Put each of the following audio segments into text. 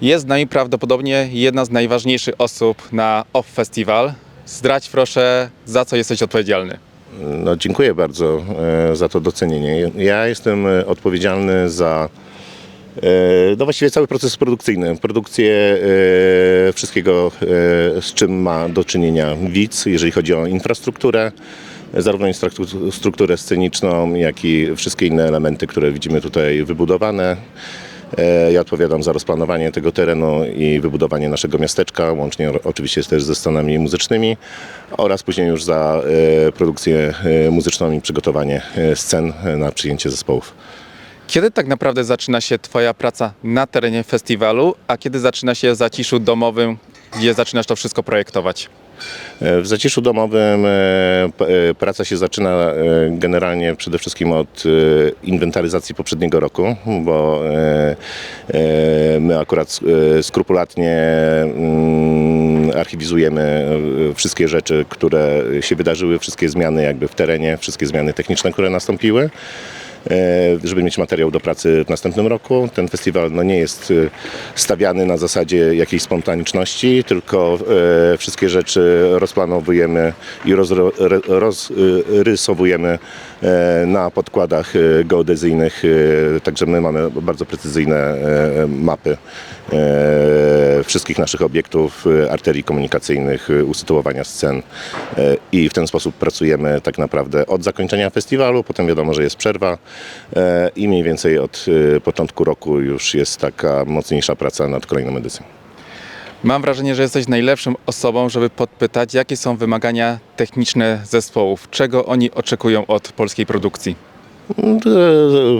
Jest z nami prawdopodobnie jedna z najważniejszych osób na OFF Festival. Zdradź proszę, za co jesteś odpowiedzialny. No, dziękuję bardzo e, za to docenienie. Ja jestem e, odpowiedzialny za e, no właściwie cały proces produkcyjny, produkcję e, wszystkiego, e, z czym ma do czynienia widz, jeżeli chodzi o infrastrukturę, zarówno infrastrukturę sceniczną, jak i wszystkie inne elementy, które widzimy tutaj wybudowane. E, Ja odpowiadam za rozplanowanie tego terenu i wybudowanie naszego miasteczka, łącznie oczywiście też ze stanami muzycznymi oraz później już za e, produkcję e, muzyczną i przygotowanie scen na przyjęcie zespołów. Kiedy tak naprawdę zaczyna się Twoja praca na terenie festiwalu, a kiedy zaczyna się zaciszu domowym, gdzie zaczynasz to wszystko projektować? W zaciszu domowym e, e, praca się zaczyna e, generalnie przede wszystkim od inwentaryzacji poprzedniego roku, bo my akurat skrupulatnie mm, archiwizujemy wszystkie rzeczy, które się wydarzyły, wszystkie zmiany jakby w terenie, wszystkie zmiany techniczne, które nastąpiły żeby mieć materiał do pracy w następnym roku. Ten festiwal no, nie jest e, stawiany na zasadzie jakiejś spontaniczności, tylko e, wszystkie rzeczy rozplanowujemy i rozrysowujemy e, na podkładach e, geodezyjnych, e, także my mamy bardzo precyzyjne e, mapy e, wszystkich naszych obiektów, e, arterii komunikacyjnych, e, usytuowania scen e, i w ten sposób pracujemy tak naprawdę od zakończenia festiwalu, potem wiadomo, że jest przerwa e, i mniej więcej od e, początku roku już jest taka mocniejsza praca nad kolejną edycją. Mam wrażenie, że jesteś najlepszą osobą, żeby podpytać, jakie są wymagania techniczne zespołów, czego oni oczekują od polskiej produkcji.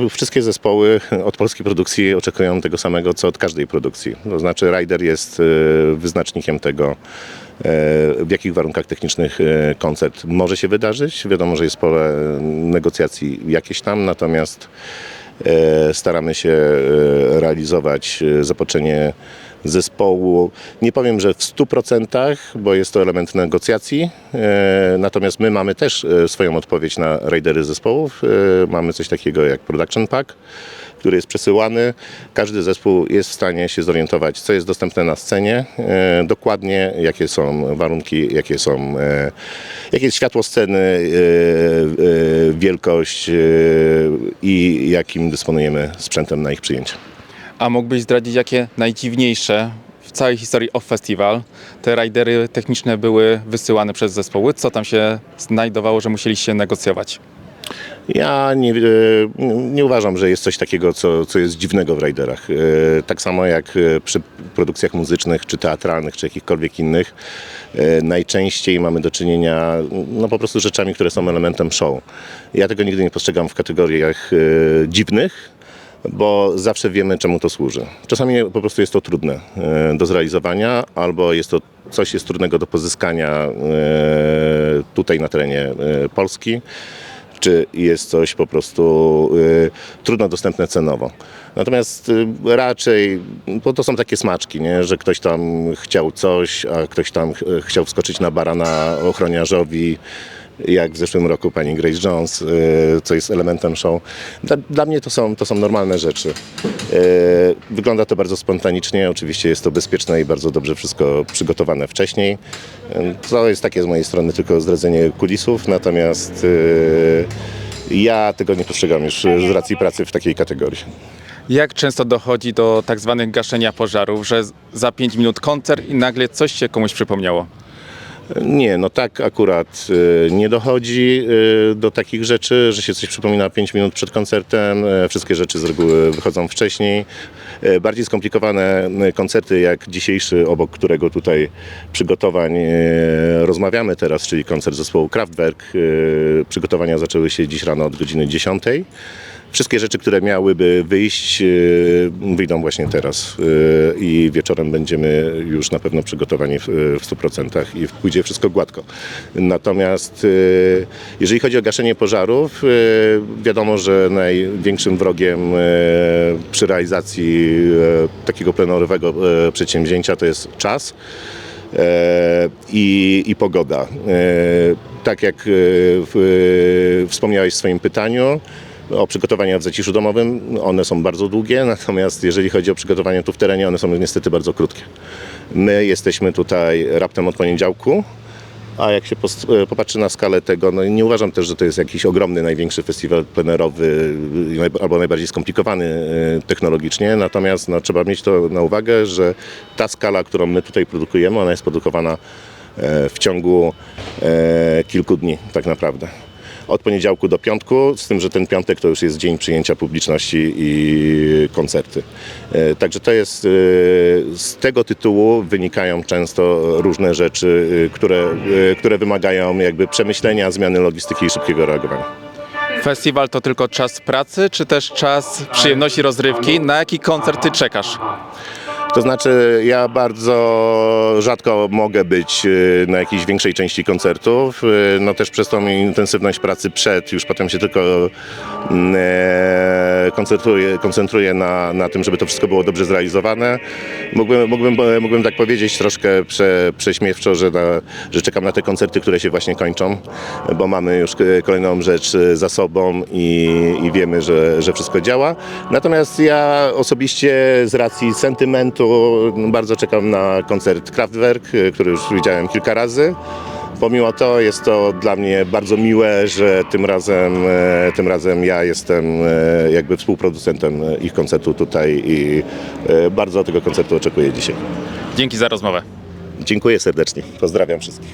E, Wszystkie zespoły od polskiej produkcji oczekują tego samego, co od każdej produkcji. To znaczy Rider jest e, wyznacznikiem tego, e, w jakich warunkach technicznych e, koncert może się wydarzyć. Wiadomo, że jest pole negocjacji jakieś tam, natomiast e, staramy się e, realizować e, zapoczenie zespołu. Nie powiem, że w 100%, bo jest to element negocjacji. E, Natomiast my mamy też e, swoją odpowiedź na raidery zespołów. E, Mamy coś takiego jak Production Pack, który jest przesyłany. Każdy zespół jest w stanie się zorientować, co jest dostępne na scenie, dokładnie jakie są warunki, jakie są, jakie jest światło sceny, wielkość i jakim dysponujemy sprzętem na ich przyjęcie. A mógłbyś zdradzić, jakie najdziwniejsze w całej historii OFF Festival te ridery techniczne były wysyłane przez zespoły? Co tam się znajdowało, że musieliście negocjować? Ja nie, e, nie uważam, że jest coś takiego, co, co jest dziwnego w rajderach. E, Tak samo jak e, przy produkcjach muzycznych, czy teatralnych, czy jakichkolwiek innych, najczęściej mamy do czynienia no, po prostu rzeczami, które są elementem show. Ja tego nigdy nie postrzegam w kategoriach dziwnych, bo zawsze wiemy, czemu to służy. Czasami po prostu jest to trudne e, do zrealizowania, albo jest to coś jest trudnego do pozyskania e, tutaj na terenie e, Polski czy jest coś po prostu trudno dostępne cenowo. Natomiast raczej, bo to są takie smaczki, nie? że ktoś tam chciał coś, a ktoś tam ch- chciał wskoczyć na barana ochroniarzowi, jak w zeszłym roku pani Grace Jones, y, co jest elementem show. Dla, dla mnie to są, to są normalne rzeczy. Y, Wygląda to bardzo spontanicznie, oczywiście jest to bezpieczne i bardzo dobrze wszystko przygotowane wcześniej. Y, To jest takie z mojej strony tylko zdradzenie kulisów, natomiast ja tego nie postrzegam już z racji pracy w takiej kategorii. Jak często dochodzi do tak zwanych gaszenia pożarów, że za 5 minut koncert i nagle coś się komuś przypomniało? Nie, no tak akurat y, nie dochodzi y, do takich rzeczy, że się coś przypomina 5 minut przed koncertem. Y, Wszystkie rzeczy z reguły wychodzą wcześniej. Bardziej skomplikowane koncerty jak dzisiejszy, obok którego tutaj przygotowań rozmawiamy teraz, czyli koncert zespołu Kraftwerk. Przygotowania zaczęły się dziś rano od godziny 10. Wszystkie rzeczy, które miałyby wyjść, y, wyjdą właśnie teraz y, i wieczorem będziemy już na pewno przygotowani w, w 100% i pójdzie wszystko gładko. Natomiast jeżeli chodzi o gaszenie pożarów, wiadomo, że największym wrogiem przy realizacji takiego plenerowego y, przedsięwzięcia to jest czas e, i, i pogoda. E, Tak jak e, e, wspomniałeś w swoim pytaniu, O przygotowania w zaciszu domowym, one są bardzo długie, natomiast jeżeli chodzi o przygotowania tu w terenie, one są niestety bardzo krótkie. My jesteśmy tutaj raptem od poniedziałku, a jak się e, popatrzy na skalę tego, no nie uważam też, że to jest jakiś ogromny, największy festiwal plenerowy albo najbardziej skomplikowany y, technologicznie, natomiast no, trzeba mieć to na uwagę, że ta skala, którą my tutaj produkujemy, ona jest produkowana e, w ciągu e, kilku dni tak naprawdę. Od poniedziałku do piątku, z tym, że ten piątek to już jest dzień przyjęcia publiczności i koncerty. E, Także to jest, e, z tego tytułu wynikają często różne rzeczy, e, które, które wymagają jakby przemyślenia, zmiany logistyki i szybkiego reagowania. Festiwal to tylko czas pracy, czy też czas przyjemności, rozrywki? Na jaki koncert ty czekasz? To znaczy, ja bardzo rzadko mogę być y, na jakiejś większej części koncertów. y, No też przez tą intensywność pracy przed, już potem się tylko mm, e, koncentruję, koncentruję na, na tym, żeby to wszystko było dobrze zrealizowane. Mógłbym, mógłbym, mógłbym tak powiedzieć troszkę prze, prześmiewczo, że, na, że czekam na te koncerty, które się właśnie kończą, bo mamy już e, kolejną rzecz e, za sobą i, i wiemy, że, że wszystko działa. Natomiast ja osobiście z racji sentymentu bardzo czekam na koncert Kraftwerk, e, który już widziałem kilka razy. Pomimo to jest to dla mnie bardzo miłe, że tym razem, e, tym razem ja jestem e, jakby współproducentem ich koncertu tutaj i bardzo tego koncertu oczekuję dzisiaj. Dzięki za rozmowę. Dziękuję serdecznie. Pozdrawiam wszystkich.